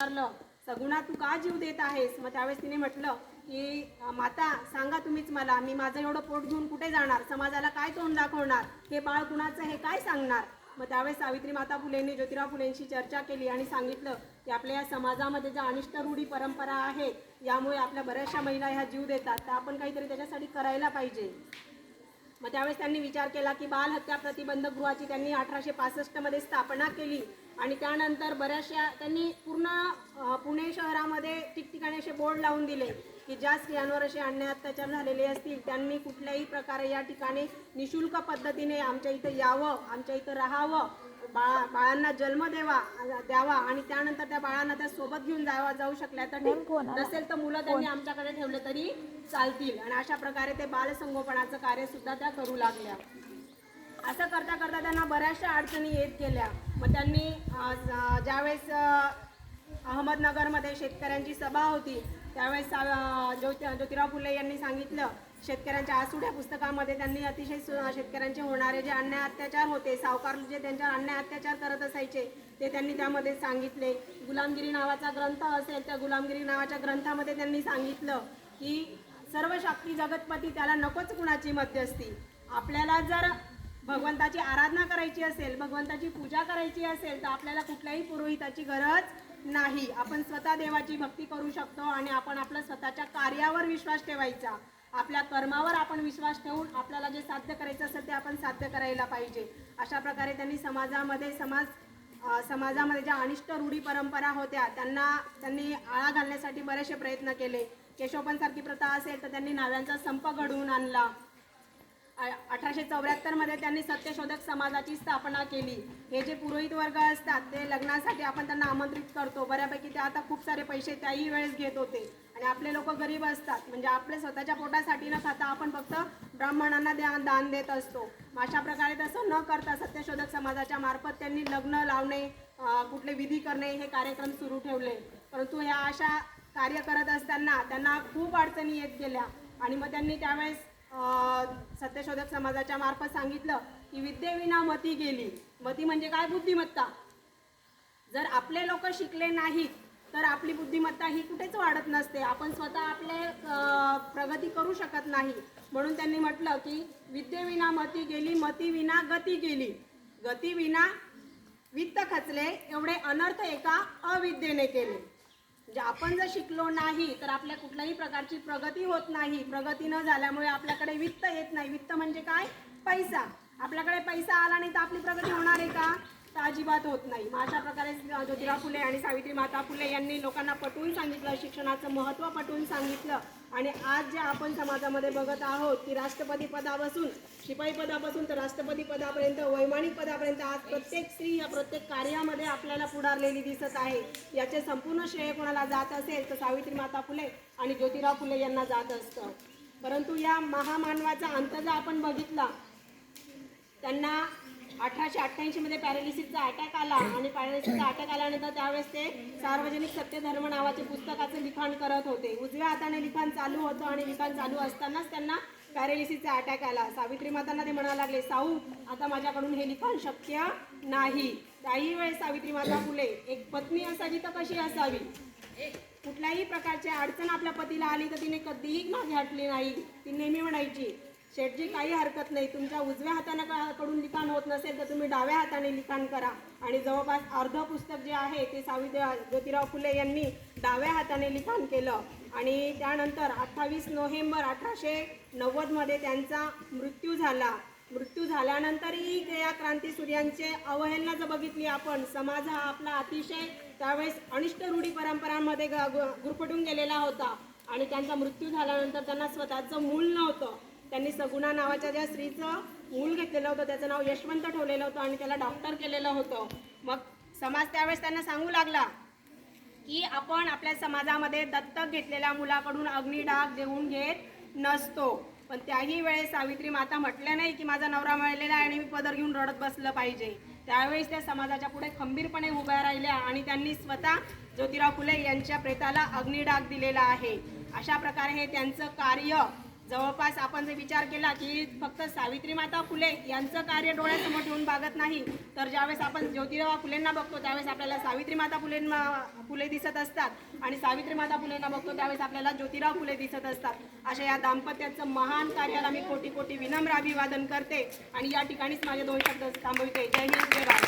विचारलं सगुणा तू का जीव देत आहेस? मग त्यावेळेस तिने म्हटलं की माता सांगा तुम्हीच मला मी माझं एवढं पोट घेऊन कुठे जाणार? समाजाला काय तोंड दाखवणार? हे बाळ कुणाचं हे काय सांगणार? मग त्यावेळेस सावित्री माता फुलेंनी ज्योतिराव फुलेंशी चर्चा केली आणि सांगितलं की आपल्या या समाजामध्ये ज्या अनिष्ट रूढी परंपरा आहेत यामुळे आपल्या बऱ्याचशा महिला ह्या जीव देतात. तर आपण काहीतरी त्याच्यासाठी करायला पाहिजे. मग त्यावेळेस त्यांनी विचार केला की बाल हत्या प्रतिबंधक गृहाची त्यांनी अठराशे पासष्टमध्ये स्थापना केली. आणि त्यानंतर बऱ्याचशा त्यांनी पूर्ण पुणे शहरामध्ये ठिकठिकाणी असे बोर्ड लावून दिले की ज्या स्त्रियांवर असे अन्याय अत्याचार झालेले असतील त्यांनी कुठल्याही प्रकारे या ठिकाणी निशुल्क पद्धतीने आमच्या इथं यावं आमच्या इथं राहावं बाळा बाळांना जन्म द्यावा द्यावा आणि त्यानंतर त्या बाळांना त्या सोबत घेऊन जावा जाऊ शकल्या तर नसेल तर मुलं त्यांनी आमच्याकडे ठेवले तरी चालतील. आणि अशा प्रकारे ते बालसंगोपनाचं कार्य सुद्धा त्या करू लागल्या. असं करता करता त्यांना बऱ्याचशा अडचणी येत गेल्या. मग त्यांनी ज्यावेळेस अहमदनगरमध्ये शेतकऱ्यांची सभा होती त्यावेळेस सा- ज्योति ज्योतिराव फुले यांनी सांगितलं शेतकऱ्यांच्या आसुड्या पुस्तकामध्ये त्यांनी अतिशय सु- शेतकऱ्यांचे होणारे जे अन्याय अत्याचार होते सावकार जे त्यांच्यावर अन्याय अत्याचार करत असायचे ते त्यांनी त्यामध्ये सांगितले. गुलामगिरी नावाचा ग्रंथ असेल त्या गुलामगिरी नावाच्या ग्रंथामध्ये त्यांनी सांगितलं की सर्व शक्ती जगतपती त्याला नकोच कुणाची मध्यस्थी. आपल्याला जर भगवंताची आराधना करायची असेल भगवंताची पूजा करायची असेल तर आपल्याला कुठल्याही पुरोहिताची गरज नाही. आपण स्वतः देवाची भक्ती करू शकतो आणि आपण आपल्या स्वतःच्या कार्यावर विश्वास ठेवायचा. आपल्या कर्मावर आपण विश्वास ठेवून आपल्याला जे साध्य करायचं असेल ते आपण साध्य करायला पाहिजे. अशा प्रकारे त्यांनी समाजामध्ये समाज समाजामध्ये ज्या अनिष्ट रूढी परंपरा होत्या त्यांना त्यांनी आळा घालण्यासाठी बरेचसे प्रयत्न केले. केशवपंसारखी प्रथा असेल तर त्यांनी नाव्यांचा संप घडवून आणला. अठराशे चौऱ्याहत्तरमध्ये त्यांनी सत्यशोधक समाजाची स्थापना केली. हे जे पुरोहित वर्ग असतात ते लग्नासाठी आपण त्यांना आमंत्रित करतो. बऱ्यापैकी ते आता खूप सारे पैसे त्याही वेळेस घेत होते. आणि आपले लोक गरीब असतात. म्हणजे आपले स्वतःच्या पोटासाठी न खाता आपण फक्त ब्राह्मणांना द्या दान देत असतो. अशा प्रकारे तसं न करता सत्यशोधक समाजाच्या मार्फत त्यांनी लग्न लावणे कुठले विधी करणे हे कार्यक्रम सुरू ठेवले. परंतु ह्या अशा कार्य करत असताना त्यांना खूप अडचणी येत गेल्या. आणि मग त्यांनी त्यावेळेस सत्यशोधक समाजाच्या मार्फत सांगितलं की विद्येविना मती गेली. मती म्हणजे काय? बुद्धिमत्ता. जर आपले लोक शिकले नाहीत तर आपली बुद्धिमत्ता ही कुठेच वाढत नसते. आपण स्वतः आपले प्रगती करू शकत नाही. म्हणून त्यांनी म्हटलं की विद्येविना मती गेली मती विना गती गेली. गतीविना वित्त खचले एवढे अनर्थ एका अविद्येने केले. म्हणजे आपण जर शिकलो नाही तर आपल्या कुठल्याही प्रकारची प्रगती होत नाही. प्रगती न झाल्यामुळे आपल्याकडे वित्त येत नाही. वित्त म्हणजे काय? पैसा. आपल्याकडे पैसा आला नाही तर आपली प्रगती होणार आहे का? तर अजिबात होत नाही. मग अशा प्रकारे ज्योतिराव फुले आणि सावित्री माता फुले यांनी लोकांना पटवून सांगितलं शिक्षणाचं महत्त्व पटवून सांगितलं. आणि आज जे आपण समाजामध्ये बघत आहोत की राष्ट्रपती पदापासून शिपाई पदापासून तर राष्ट्रपती पदापर्यंत वैमानिक पदापर्यंत आज प्रत्येक स्त्री या प्रत्येक कार्यामध्ये आपल्याला पुढारलेली दिसत आहे. याचे संपूर्ण श्रेय कोणाला जात असेल तर सावित्री माता फुले आणि ज्योतिराव फुले यांना जात असतं. परंतु या महामानवाचा अंत जर आपण बघितला त्यांना अठराशे अठ्ठ्याऐंशी मध्ये पॅरालिसिसचा अटॅक आला आणि पॅरालिसिसचा अटॅक आल्यानंतर त्यावेळेस ते सार्वजनिक सत्यधर्म नावाचे पुस्तकाचं लिखाण करत होते. उजव्या हाताने लिखाण चालू होतं आणि लिखाण चालू असतानाच त्यांना पॅरालिसिसचा अटॅक आला. सावित्री मातांना ते म्हणायला लागले साऊ आता माझ्याकडून हे लिखाण शक्य नाही. काही वेळेस सावित्री माता फुले एक पत्नी असावी तर कशी असावी? कुठल्याही प्रकारची अडचण आपल्या पतीला आली तर तिने कधीही मागे हटली नाही. ती नेहमी म्हणायची शेठजी काही हरकत नाही. तुमच्या उजव्या हाताने कडून लिखाण होत नसेल तर तुम्ही डाव्या हाताने लिखाण करा. आणि जवळपास अर्ध पुस्तक जे आहे ते सावित्री ज्योतिराव फुले यांनी डाव्या हाताने लिखाण केलं. आणि त्यानंतर अठ्ठावीस नोव्हेंबर अठराशे नव्वदमध्ये त्यांचा मृत्यू झाला. मृत्यू झाल्यानंतरही क्रिया क्रांती सूर्यांचे अवहेलना जर बघितली आपण. समाज हा आपला अतिशय त्यावेळेस अनिष्ट रूढी परंपरांमध्ये ग- गुरफटून गेलेला होता. आणि त्यांचा मृत्यू झाल्यानंतर त्यांना स्वतःचं मूल नव्हतं. त्यांनी सगुणा नावाच्या ज्या स्त्रीचं मूल घेतलेलं होतं त्याचं नाव यशवंत ठेवलेलं होतं आणि त्याला डॉक्टर केलेलं होतं. मग समाज त्यावेळेस त्यांना सांगू लागला की आपण आपल्या समाजामध्ये दत्तक घेतलेल्या मुलाकडून अग्निडाग देऊन घेत नसतो. पण त्याही वेळेस सावित्री माता म्हटल्या नाही की माझा नवरा मिळालेला आहे आणि मी पदर घेऊन रडत बसलं पाहिजे. त्यावेळेस त्या समाजाच्या पुढे खंबीरपणे उभ्या राहिल्या आणि त्यांनी स्वतः ज्योतिराव फुले यांच्या प्रेताला अग्निडाग दिलेला आहे. अशा प्रकारे हे त्यांचं कार्य जवळपास आपण जर विचार केला की फक्त सावित्री माता फुले यांचं कार्य डोळ्यासमोर ठेवून बागत नाही तर ज्यावेळेस आपण ज्योतिराव फुलेंना बघतो त्यावेळेस आपल्याला सावित्री माता फुलेंना फुले दिसत असतात आणि सावित्री माता फुलेंना बघतो त्यावेळेस आपल्याला ज्योतिराव फुले दिसत असतात. अशा या दाम्पत्याचं महान कार्याला मी कोटी कोटी विनम्र अभिवादन करते आणि या ठिकाणीच माझे दोन शब्द थांबविते. जय हिंद जय भारत.